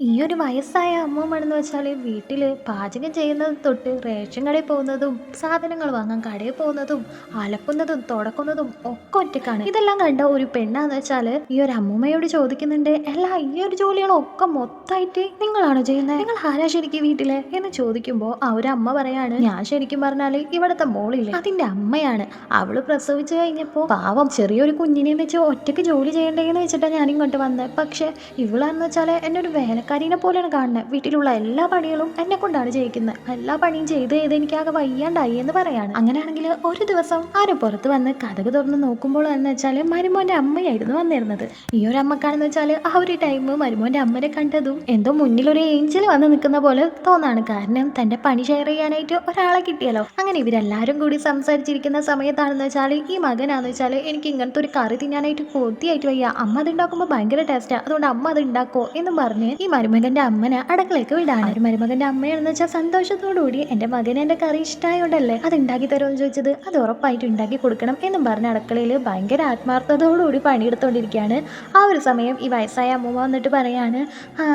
ഈ ഒരു വയസ്സായ അമ്മമാണെന്ന് വെച്ചാൽ വീട്ടിൽ പാചകം ചെയ്യുന്നത് തൊട്ട് റേഷൻ കടയിൽ പോകുന്നതും സാധനങ്ങൾ വാങ്ങാൻ കടയിൽ പോകുന്നതും അലക്കുന്നതും തുടക്കുന്നതും ഒക്കെ ഒറ്റക്കാണ്. ഇതെല്ലാം കണ്ട ഒരു പെണ്ണാന്ന് വെച്ചാൽ ഈ ഒരു അമ്മൂമ്മയോട് ചോദിക്കുന്നുണ്ട് അല്ല ഈ ഒരു ജോലികളൊക്കെ മൊത്തമായിട്ട് നിങ്ങളാണോ ചെയ്യുന്നത് നിങ്ങൾ ആരാ ശരിക്കും വീട്ടിൽ? എന്ന് ചോദിക്കുമ്പോൾ ആ ഒരു അമ്മ പറയാണ് ഞാൻ ശരിക്കും പറഞ്ഞാൽ ഇവിടുത്തെ മോളില്ലേ അതിന്റെ അമ്മയാണ്. അവൾ പ്രസവിച്ചു കഴിഞ്ഞപ്പോൾ പാവം ചെറിയൊരു കുഞ്ഞിനെ വെച്ച് ഒറ്റയ്ക്ക് ജോലി ചെയ്യണ്ടേന്ന് വെച്ചിട്ടാണ് ഞാൻ ഇങ്ങോട്ട് വന്നത് പക്ഷെ ഇവളാന്ന് വെച്ചാൽ എന്നെ ഒരു വേലക്കാരിനെ പോലെയാണ് കാണുന്നത് വീട്ടിലുള്ള എല്ലാ പണികളും എന്നെ കൊണ്ടാണ് ചെയ്യിക്കുന്നത് എല്ലാ പണിയും ചെയ്ത് ചെയ്ത് എനിക്കാകെ വയ്യാണ്ടായി എന്ന് പറയാണ്. അങ്ങനെയാണെങ്കിൽ ഒരു ദിവസം ആരും പുറത്ത് വന്ന് കഥക് തുറന്ന് നോക്കുമ്പോൾ എന്ന് വെച്ചാൽ മരുമോന്റെ അമ്മയായിരുന്നു വന്നിരുന്നത്. ഈ ഒരു അമ്മക്കാണെന്ന് വെച്ചാൽ ആ ഒരു ടൈം മരുമോന്റെ അമ്മനെ കണ്ടതും എന്തോ മുന്നിൽ ഒരു ഏഞ്ചൽ വന്ന് നിൽക്കുന്ന പോലെ തോന്നാണ്. കാരണം തന്റെ പണി ഷെയർ ചെയ്യാനായിട്ട് ഒരാളെ കിട്ടിയല്ലോ. അങ്ങനെ ഇവരെല്ലാവരും കൂടി സംസാരിച്ചിരിക്കുന്ന സമയത്താണെന്ന് വെച്ചാൽ ഈ മകനാന്ന് വെച്ചാൽ എനിക്ക് ഇങ്ങനത്തെ ഒരു കറി തിന്നാനായിട്ട് കൊതിയായിട്ട് വയ്യ. അമ്മ അത് ഉണ്ടാക്കുമ്പോൾ ഭയങ്കര ടേസ്റ്റാണ് അതുകൊണ്ട് അമ്മ അത് ഉണ്ടാക്കോ എന്ന് പറഞ്ഞ് ഈ മരുമകന്റെ അമ്മനെ അടുക്കളയ്ക്ക് വിടാണ് ഒരു മരുമകന്റെ അമ്മയാണെന്ന് വെച്ചാൽ സന്തോഷത്തോടുകൂടി എന്റെ മകന് എന്റെ കറി ഇഷ്ടമായോണ്ടല്ലേ അത് ഉണ്ടാക്കി തരുമെന്ന് ചോദിച്ചത് അത് ഉറപ്പായിട്ട് ഉണ്ടാക്കി കൊടുക്കണം എന്നും പറഞ്ഞ അടുക്കളയിൽ ഭയങ്കര ആത്മാർത്ഥതയോടുകൂടി പണിയെടുത്തോണ്ടിരിക്കുകയാണ്. ആ ഒരു സമയം ഈ വയസ്സായ അമ്മൂമ്മ വന്നിട്ട് പറയാണ് ആ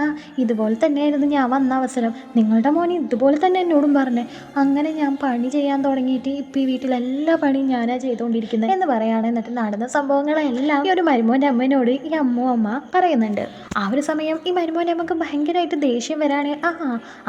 ഇതുപോലെ തന്നെയായിരുന്നു ഞാൻ വന്ന അവസരം. നിങ്ങളുടെ മോനെ ഇതുപോലെ തന്നെ എന്നോടും പറഞ്ഞു. അങ്ങനെ ഞാൻ പണി ചെയ്യാൻ തുടങ്ങിയിട്ട് ഇപ്പം ഈ വീട്ടിൽ എല്ലാ പണിയും ഞാനാ ചെയ്തുകൊണ്ടിരിക്കുന്നത് എന്ന് പറയാണ്. എന്നിട്ട് നടന്ന സംഭവങ്ങളെല്ലാം ഈ ഒരു മരുമോന്റെ അമ്മനോട് ഈ അമ്മു അമ്മ പറയുന്നുണ്ട്. ആ ഒരു സമയം ഈ മരുമോന്റെ അമ്മയ്ക്ക് ഭയങ്കരമായിട്ട് ദേഷ്യം വരാണ്? ആ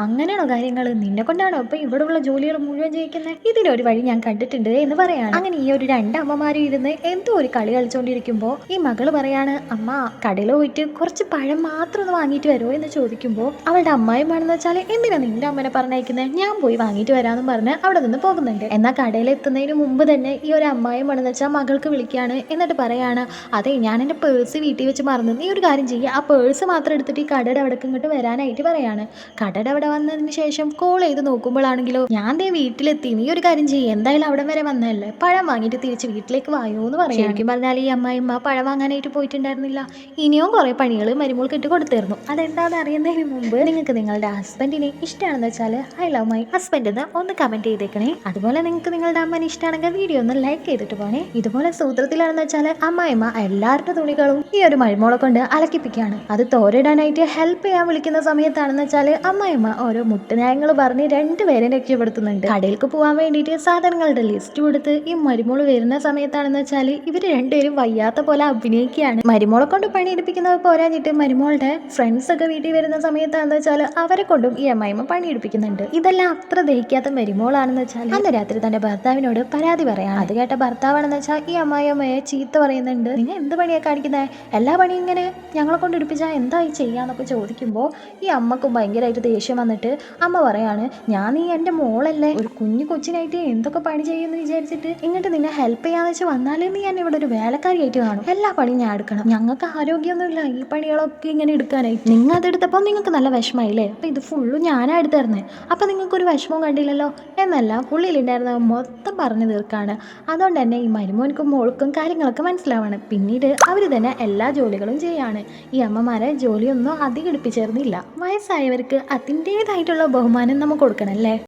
അങ്ങനെയാണോ കാര്യങ്ങൾ നിന്നെ കൊണ്ടാണോ ഇപ്പം ഇവിടെ ഉള്ള ജോലികൾ മുഴുവൻ ചെയ്യിക്കുന്നത് ഇതിനൊരു വഴി ഞാൻ കണ്ടിട്ടുണ്ട് എന്ന് പറയാണ്. അങ്ങനെ ഈ ഒരു രണ്ടമ്മമാരും ഇരുന്ന് എന്തോ ഒരു കളി കളിച്ചുകൊണ്ടിരിക്കുമ്പോൾ ഈ മകൾ പറയാണ് അമ്മ കടയിൽ പോയിട്ട് കുറച്ച് പഴം മാത്രം ഒന്ന് വാങ്ങിയിട്ട് വരുമോ എന്ന് ചോദിക്കുമ്പോൾ അവളുടെ അമ്മായിമാണെന്ന് വെച്ചാൽ എന്തിനാ നിന്റെ അമ്മനെ പറഞ്ഞയക്കുന്നത് ഞാൻ പോയി വാങ്ങിയിട്ട് വരാമെന്ന് പറഞ്ഞ് അവിടെ നിന്ന് പോകുന്നുണ്ട്. എന്നാൽ കടയിൽ എത്തുന്നതിന് മുമ്പ് തന്നെ ഈ ഒരു അമ്മായിമാണെന്ന് വെച്ചാൽ മകൾക്ക് വിളിക്കുകയാണ് എന്നിട്ട് പറയാണ് അതെ ഞാൻ എന്റെ പേഴ്സ് വീട്ടിൽ വെച്ച് മറന്നു. നീ ഒരു കാര്യം ചെയ്യുക ആ പേഴ്സ് മാത്രം എടുത്തിട്ട് ഈ കടയുടെ അവിടേക്ക് ഇങ്ങോട്ട് വരാനായിട്ട് പറയാണ്. കടയുടെ അവിടെ വന്നതിന് ശേഷം കോൾ ചെയ്ത് നോക്കുമ്പോഴാണെങ്കിലോ ഞാൻ ദേ വീട്ടിലെത്തി നീ ഒരു കാര്യം ചെയ്യും എന്തായാലും അവിടെ വരെ വന്നതല്ലേ? പഴം വാങ്ങിയിട്ട് തിരിച്ച് വീട്ടിലേക്ക് വായോ എന്ന് പറയാം ശരിക്കും പറഞ്ഞാൽ ഈ അമ്മായിമ്മ പഴം വാങ്ങാനായിട്ട് പോയിട്ടുണ്ടായിരുന്നില്ല. ഇനിയും കുറേ പണികൾ മരുമോൾക്ക് ഇട്ട് കൊടുത്തിരുന്നു. അതെന്താണെന്ന് അറിയുന്നതിന് മുമ്പ് നിങ്ങൾക്ക് നിങ്ങളുടെ ഹസ്ബൻഡിനെ ഇഷ്ടമാണെന്ന് വെച്ചാൽ ഐ ലവ് മൈ ഹസ്ബൻഡ് എന്ന് ഒന്ന് കമന്റ് ചെയ്തേക്കണേ. അതുപോലെ നിങ്ങൾക്ക് നിങ്ങളുടെ അമ്മ ഇഷ്ടമാണെങ്കിൽ വീഡിയോ ഒന്ന് ലൈക്ക് ചെയ്തിട്ട് പോണേ. ഇതുപോലെ സൂത്രത്തിലാണെന്ന് വെച്ചാൽ അമ്മായിമ്മ എല്ലാവരുടെ തുണികളും ഈ ഒരു മരുമോളെ കൊണ്ട് അലക്കിപ്പിക്കുകയാണ്. അത് തോരിടാനായിട്ട് ഹെൽപ്പ് ചെയ്യാൻ വിളിക്കുന്ന സമയത്താണെന്ന് വെച്ചാൽ അമ്മായിമ്മ ഓരോ മുട്ടനായങ്ങൾ പറഞ്ഞ് രണ്ടുപേരെ രക്ഷപ്പെടുത്തുന്നുണ്ട്. കടയിലേക്ക് പോകാൻ വേണ്ടിയിട്ട് സാധനങ്ങളുടെ ലിസ്റ്റ് കൊടുത്ത് ഈ മരുമോൾ വരുന്ന സമയത്താണെന്ന് വെച്ചാൽ ഇവർ രണ്ടുപേരും വയ്യാത്ത പോലെ അഭിനയിക്കുകയാണ്. മരുമോളെ കൊണ്ട് പണിയെടുപ്പിക്കുന്നത് പോരാഞ്ഞിട്ട് മരുമോളുടെ ഫ്രണ്ട്സ് ഒക്കെ വീട്ടിൽ വരുന്ന സമയത്താണെന്ന് വെച്ചാൽ അവരെ കൊണ്ടും ഈ അമ്മായിമ്മ പണിയെടുപ്പിക്കുന്നുണ്ട്. ഇതെല്ലാം അത്ര ദഹിക്കാത്ത മരുമോളാണെന്ന് വെച്ചാൽ അന്ന് രാത്രി തന്റെ ഭർത്താവിനോട് പരാതി പറയാം അത് കേട്ട ഭർത്താവാണെന്ന് വെച്ചാൽ ഈ അമ്മായിയമ്മയെ ചീത്ത പറയുന്നുണ്ട്. നിങ്ങൾ എന്ത് പണിയാണ് കാണിക്കുന്നത് എല്ലാ പണിയും ഇങ്ങനെ ഞങ്ങളെ കൊണ്ട് എടുപ്പിച്ചാൽ എന്തായി ചെയ്യാന്നൊക്കെ ചോദിക്കുമ്പോൾ ഈ അമ്മക്കും ഭയങ്കരമായിട്ട് ദേഷ്യം വന്നിട്ട് അമ്മ പറയാണ് ഞാൻ നീ എന്റെ മോളല്ലേ ഒരു കുഞ്ഞു കൊച്ചിനായിട്ട് എന്തൊക്കെ പണി ചെയ്യുമെന്ന് വിചാരിച്ചിട്ട് ഇങ്ങോട്ട് നിന്നെ ഹെൽപ്പ് ചെയ്യാന്ന് വെച്ച് വന്നാലേ നീ എന്നെ ഇവിടെ ഒരു വേലക്കാരിയായിട്ട് കാണും. എല്ലാ പണിയും ഞാൻ എടുക്കണം. ഞങ്ങൾക്ക് ആരോഗ്യമൊന്നുമില്ല ഈ പണികളൊക്കെ ഇങ്ങനെ എടുക്കാനായിട്ട്. നിങ്ങൾ അതെടുത്തപ്പോൾ നിങ്ങൾക്ക് നല്ല വിഷമമായില്ലേ? അപ്പോൾ ഇത് ഫുള്ളും ഞാനാ എടുത്തായിരുന്നേ അപ്പോൾ നിങ്ങൾക്കൊരു വിഷമവും കണ്ടില്ലല്ലോ? എന്നല്ല പുള്ളിയിലുണ്ടായിരുന്ന മൊത്തം പറഞ്ഞു തീർക്കാണ്. അതുകൊണ്ട് തന്നെ ഈ മരുമോനിക്കും മോൾക്കും കാര്യങ്ങളൊക്കെ മനസ്സിലാവാണ്. പിന്നീട് അവർ തന്നെ എല്ലാ ജോലികളും ചെയ്യാണ്. ഈ അമ്മമാരെ ജോലിയൊന്നും അധികം എടുപ്പിച്ചേർന്നില്ല വയസ്സായവർക്ക് അതിന്റേതായിട്ടുള്ള ബഹുമാനം നമുക്ക് കൊടുക്കണം അല്ലേ